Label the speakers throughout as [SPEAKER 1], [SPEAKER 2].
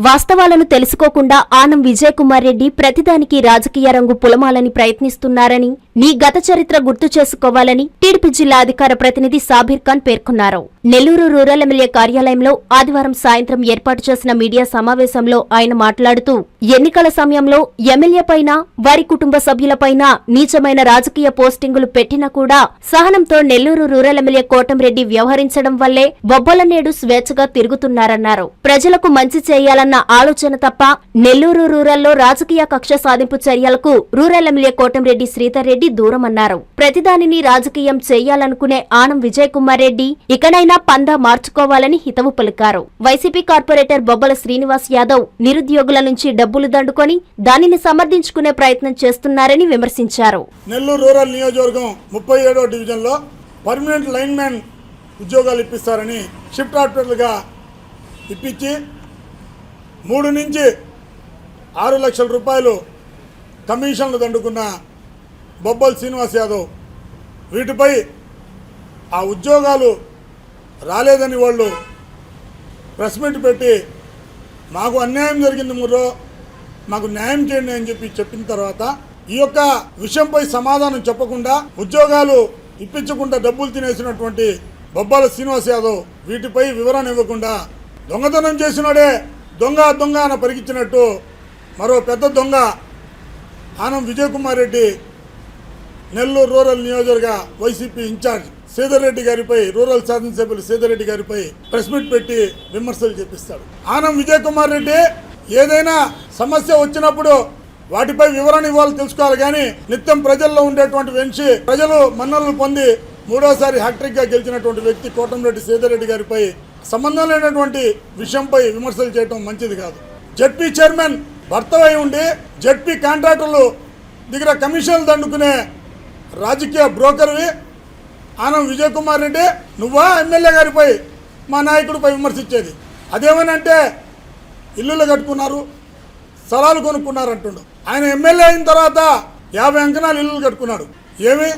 [SPEAKER 1] వాస్తవాలను తెలుసుకోకుండా ఆనం విజయకుమార్ రెడ్డి ప్రతిదానికి రాజకీయ రంగు పులమాలని ప్రయత్నిస్తున్నారని నీ గత చరిత్ర గుర్తు చేసుకోవాలని టీడీపీ జిల్లా అధికార ప్రతినిధి సాబీర్ ఖాన్ పేర్కొన్నారు. నెల్లూరు రూరల్ ఎమ్మెల్యే కార్యాలయంలో ఆదివారం సాయంత్రం ఏర్పాటు చేసిన మీడియా సమావేశంలో ఆయన మాట్లాడుతూ ఎన్నికల సమయంలో ఎమ్మెల్యే పైన వారి కుటుంబ సభ్యులపైన నీచమైన రాజకీయ పోస్టింగులు పెట్టినా కూడా సహనంతో నెల్లూరు రూరల్ ఎమ్మెల్యే కోటంరెడ్డి వ్యవహరించడం వల్లే బొబ్బలనేడు స్వేచ్ఛగా తిరుగుతున్నారన్నారు. ప్రజలకు మంచి చేయాలన్న ఆలోచన తప్ప నెల్లూరు రూరల్లో రాజకీయ కక్ష సాధింపు చర్యలకు రూరల్ ఎమ్మెల్యే కోటంరెడ్డి శ్రీధర్ రెడ్డి దూరమన్నారు. ప్రతిదానిని రాజకీయం చేయాలనుకునే ఆనం విజయ్ కుమార్ రెడ్డి ఇకనైనా పందా మార్చుకోవాలని హితవు పలికారు. వైసీపీ కార్పొరేటర్ బొబ్బల శ్రీనివాస్ యాదవ్ నిరుద్యోగుల నుంచి డబ్బులు దండుకొని దానిని సమర్థించుకునే ప్రయత్నం చేస్తున్నారని విమర్శించారు.
[SPEAKER 2] నెల్లూరు రూరల్ నియోజకవర్గం ముప్పై ఏడో డివిజన్లో పర్మనెంట్ లైన్మెన్ ఉద్యోగాలు ఇప్పిస్తారని షిఫ్ట్ ఆపరేటర్లుగా ఇప్పించి మూడు నుంచి ఆరు లక్షల రూపాయలు కమిషన్లు దండుకున్న బొబ్బల్ శ్రీనివాస్ యాదవ్. వీటిపై ఆ ఉద్యోగాలు రాలేదని వాళ్ళు ప్రెస్ మీట్ పెట్టి మాకు అన్యాయం జరిగింది ముర్రో మాకు న్యాయం చేయండి అని చెప్పి చెప్పిన తర్వాత ఈ యొక్క విషయంపై సమాధానం చెప్పకుండా ఉద్యోగాలు ఇప్పించకుండా డబ్బులు తినేసినటువంటి బొబ్బాల శ్రీనివాస్ యాదవ్ వీటిపై వివరణ ఇవ్వకుండా దొంగతనం చేసినాడే దొంగ దొంగ అని పరిగించినట్టు మరో పెద్ద దొంగ ఆనం విజయ్ కుమార్ రెడ్డి నెల్లూరు రూరల్ నియోజకవర్గ వైసీపీ ఇన్ఛార్జ్ సీధర్రెడ్డి రెడ్డి గారిపై రూరల్ శాసనసభ్యులు సీధర్రెడ్డి గారిపై ప్రెస్ మీట్ పెట్టి విమర్శలు చేపిస్తాడు. ఆనం విజయ్ కుమార్ రెడ్డి ఏదైనా సమస్య వచ్చినప్పుడు వాటిపై వివరణ ఇవ్వాలి తెలుసుకోవాలి కానీ నిత్యం ప్రజల్లో ఉండేటువంటి వెంచి ప్రజలు మన్ననలు పొంది మూడోసారి హ్యాట్రిక్గా గెలిచినటువంటి వ్యక్తి కోటంరెడ్డి శ్రీధర్ రెడ్డి గారిపై సంబంధం లేనటువంటి విషయంపై విమర్శలు చేయడం మంచిది కాదు. జడ్పీ చైర్మన్ భర్త ఉండి జడ్పీ కాంట్రాక్టర్లు దగ్గర కమిషన్లు దండుకునే రాజకీయ బ్రోకర్వి ఆనం విజయ్ కుమార్ రెడ్డి. నువ్వా ఎమ్మెల్యే గారిపై మా నాయకుడిపై విమర్శించేది. అదేమనంటే ఇల్లులు కట్టుకున్నారు స్థలాలు కొనుక్కున్నారు అంటుండు. ఆయన ఎమ్మెల్యే అయిన తర్వాత యాభై అంకణాలు ఇల్లులు కట్టుకున్నాడు. ఏమి?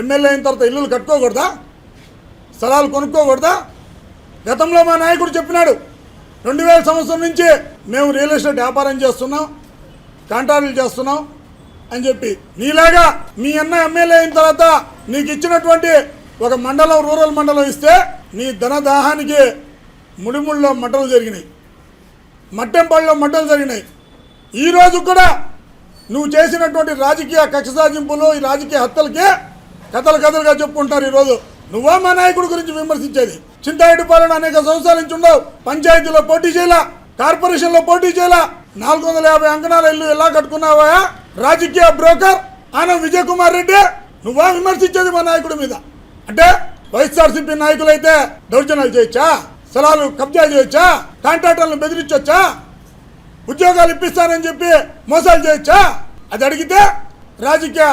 [SPEAKER 2] ఎమ్మెల్యే అయిన తర్వాత ఇల్లులు కట్టుకోకూడదా? స్థలాలు కొనుక్కోకూడదా? గతంలో మా నాయకుడు చెప్పినాడు రెండు వేల సంవత్సరం నుంచి మేము రియల్ ఎస్టేట్ వ్యాపారం చేస్తున్నాం కాంట్రాక్టులు చేస్తున్నాం అని చెప్పి నీలాగా మీ అన్న ఎమ్మెల్యే అయిన తర్వాత నీకు ఇచ్చినటువంటి ఒక మండలం రూరల్ మండలం ఇస్తే నీ ధనదాహానికి ముడిముళ్ళలో మంటలు జరిగినాయి. మట్టెంపల్లిలో మంటలు జరిగినాయి. ఈ రోజు కూడా నువ్వు చేసినటువంటి రాజకీయ కక్ష సాధింపులు ఈ రాజకీయ హత్యలకే కథలు కథలుగా చెప్పుకుంటారు ఈరోజు నువ్వా మా నాయకుడి గురించి విమర్శించేది? చింతారెడ్డిపాలెం అనేక సంవత్సరాల నుంచి ఉండవు. పంచాయతీలో పోటీ చేయాల? కార్పొరేషన్లో పోటీ చేయాలా? నాలుగు వందల యాభై అంకణాల ఇల్లు ఎలా కట్టుకున్నావా? రాజకీయ బ్రోకర్ ఆనం విజయ్ కుమార్ రెడ్డి నువ్వా విమర్శించేది మా నాయకుడి మీద? అంటే వైఎస్ఆర్సీపీ నాయకులైతే దౌర్జన్యాలు చేయొచ్చా? స్థలాలు కబ్జా చేయొచ్చా? కాంట్రాక్టర్లను బెదిరించొచ్చా? ఉద్యోగాలు ఇప్పిస్తానని చెప్పి మోసాలు చేయొచ్చా? అది అడిగితే రాజకీయ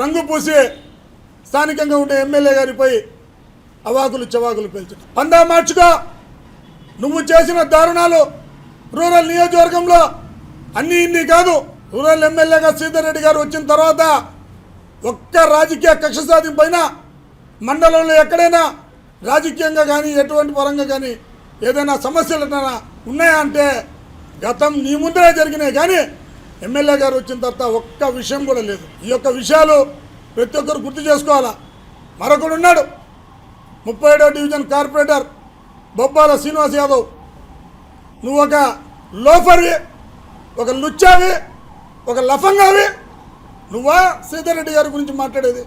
[SPEAKER 2] రంగు పూసి స్థానికంగా ఉండే ఎమ్మెల్యే గారిపై అవాకులు చవాకులు పేల్చడం. పందా మార్చుకో. నువ్వు చేసిన దారుణాలు రూరల్ నియోజకవర్గంలో అన్నీ ఇన్ని కాదు. రూరల్ ఎమ్మెల్యేగా శ్రీధర్ రెడ్డి గారు వచ్చిన తర్వాత ఒక్క రాజకీయ కక్ష సాధింపైన మండలంలో ఎక్కడైనా రాజకీయంగా కానీ ఎటువంటి పరంగా కానీ ఏదైనా సమస్యలు ఏదైనా ఉన్నాయా అంటే గతం నీ ముందరే జరిగినాయి కానీ ఎమ్మెల్యే గారు వచ్చిన తర్వాత ఒక్క విషయం కూడా లేదు. ఈ యొక్క విషయాలు ప్రతి ఒక్కరు గుర్తు చేసుకోవాలా? మరొకడు ఉన్నాడు. ముప్పై ఏడో డివిజన్ కార్పొరేటర్ బొబ్బాల శ్రీనివాస్ యాదవ్. నువ్వు ఒక లోఫర్వి ఒక లుచ్చావి ఒక లఫంగావి. నువ్వా శ్రీధర్ రెడ్డి గారి గురించి మాట్లాడేది?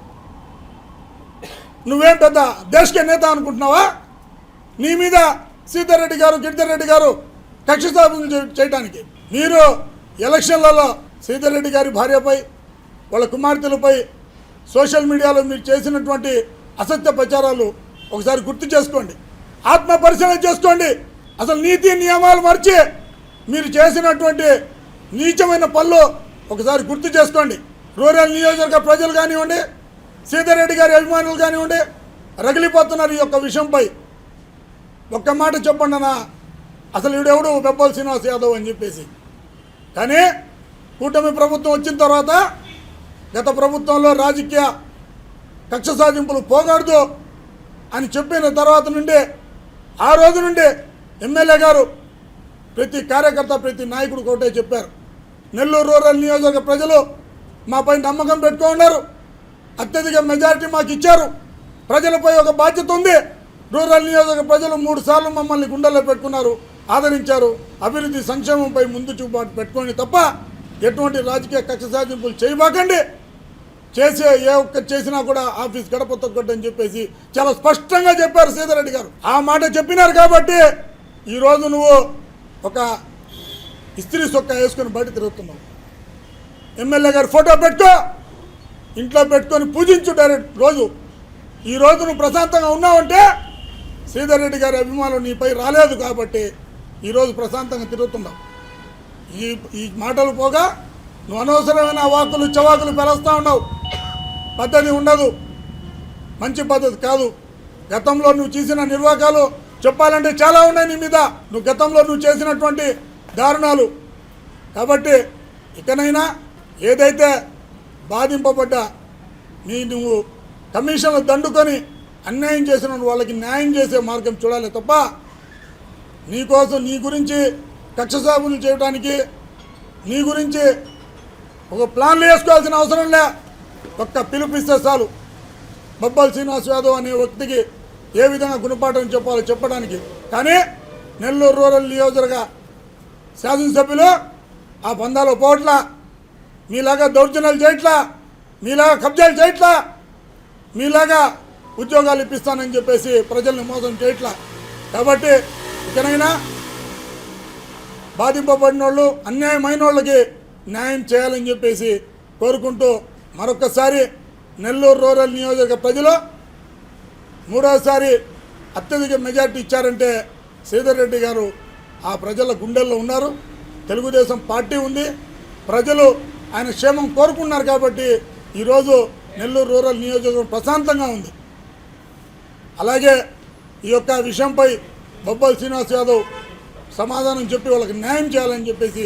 [SPEAKER 2] నువ్వేం పెద్ద దేశకే నేత అనుకుంటున్నావా? నీ మీద సీతారెడ్డి రెడ్డి గారు గిరిధర్ రెడ్డి గారు కక్ష స్థాపన చేయడానికి మీరు ఎలక్షన్లలో సీతారెడ్డి రెడ్డి గారి భార్యపై వాళ్ళ కుమార్తెలపై సోషల్ మీడియాలో మీరు చేసినటువంటి అసత్య ప్రచారాలు ఒకసారి గుర్తు చేసుకోండి. ఆత్మ పరిశీలన చేసుకోండి. అసలు నీతి నియమాలు మర్చి మీరు చేసినటువంటి నీచమైన పనులు ఒకసారి గుర్తు చేసుకోండి. రూరల్ నియోజకవర్గ ప్రజలు కానివ్వండి సీతారెడ్డి గారి అభిమానులు కానివ్వండి రగిలిపోతున్నారు ఈ యొక్క విషయంపై. ఒక్క మాట చెప్పండి అన్న అసలు ఈడెవడు బెబ్బల్ శ్రీనివాస్ యాదవ్ అని చెప్పేసి. కానీ కూటమి ప్రభుత్వం వచ్చిన తర్వాత గత ప్రభుత్వంలో రాజకీయ కక్ష సాధింపులు పోగాడుతూ అని చెప్పిన తర్వాత నుండి ఆ రోజు నుండి ఎమ్మెల్యే గారు ప్రతి కార్యకర్త ప్రతి నాయకుడు ఒకటే చెప్పారు. నెల్లూరు రూరల్ నియోజకవర్గ ప్రజలు మాపై నమ్మకం పెట్టుకున్నారు అత్యధిక మెజారిటీ మాకు ఇచ్చారు. ప్రజలపై ఒక బాధ్యత ఉంది. రూరల్ నియోజక ప్రజలు మూడు సార్లు మమ్మల్ని గుండెల్లో పెట్టుకున్నారు ఆదరించారు. అభివృద్ధి సంక్షేమంపై ముందు చూపాటు పెట్టుకోండి తప్ప ఎటువంటి రాజకీయ కక్ష సాధింపులు చేయబాకండి. చేసే ఏ ఒక్క చేసినా కూడా ఆఫీస్ గడప తొక్కని చెప్పేసి చాలా స్పష్టంగా చెప్పారు సీతారెడ్డి గారు. ఆ మాట చెప్పినారు కాబట్టి ఈరోజు నువ్వు ఒక ఇస్త్రీ సొక్క వేసుకొని బయట తిరుగుతున్నావు. ఎమ్మెల్యే గారి ఫోటో పెట్టుకో ఇంట్లో పెట్టుకొని పూజించు డైరెక్ట్ రోజు. ఈ రోజు నువ్వు ప్రశాంతంగా ఉన్నావంటే శ్రీధర్ రెడ్డి గారి అభిమానం నీపై రాలేదు కాబట్టి ఈరోజు ప్రశాంతంగా తిరుగుతున్నావు. ఈ ఈ మాటలు పోగా నువ్వు అనవసరమైన వాకులు చవాకులు పెరస్తా ఉన్నావు. పద్ధతి ఉండదు. మంచి పద్ధతి కాదు. గతంలో నువ్వు చేసిన నిర్వాకాలు చెప్పాలంటే చాలా ఉన్నాయి నీ మీద. నువ్వు గతంలో నువ్వు చేసినటువంటి దారుణాలు. కాబట్టి ఇకనైనా ఏదైతే బాధింపబడ్డ నీ నువ్వు కమిషన్లు దండుకొని అన్యాయం చేసిన వాళ్ళకి న్యాయం చేసే మార్గం చూడాలి తప్ప నీకోసం నీ గురించి కక్ష సాగులు చేయడానికి నీ గురించి ఒక ప్లాన్లు వేసుకోవాల్సిన అవసరం లే. ఒక్క పిలుపిస్తే చాలు. బొబ్బల్ శ్రీనివాస్ యాదవ్ అనే వ్యక్తికి ఏ విధంగా గుణపాఠం చెప్పాలో చెప్పడానికి. కానీ నెల్లూరు రూరల్ నియోజకవర్గ శాసనసభ్యులు ఆ బంధాలు పోవట్లా మీలాగా దౌర్జన్యాలు చేయట్లా మీలాగా కబ్జాలు చేయట్లా మీలాగా ఉద్యోగాలు ఇప్పిస్తానని చెప్పేసి ప్రజల్ని మోసం చేయట్లా. కాబట్టి ఇకనైనా బాధింపబడిన వాళ్ళు అన్యాయమైన వాళ్ళకి న్యాయం చేయాలని చెప్పేసి కోరుకుంటూ మరొకసారి నెల్లూరు రూరల్ నియోజక ప్రజలు మూడోసారి అత్యధిక మెజార్టీ ఇచ్చారంటే శ్రీధర్ రెడ్డి గారు ఆ ప్రజల గుండెల్లో ఉన్నారు. తెలుగుదేశం పార్టీ ఉంది. ప్రజలు ఆయన క్షేమం కోరుకున్నారు కాబట్టి ఈరోజు నెల్లూరు రూరల్ నియోజకవర్గం ప్రశాంతంగా ఉంది. అలాగే ఈ యొక్క విషయంపై బొబ్బల్ శ్రీనివాస్ యాదవ్ సమాధానం చెప్పి వాళ్ళకి న్యాయం చేయాలని చెప్పేసి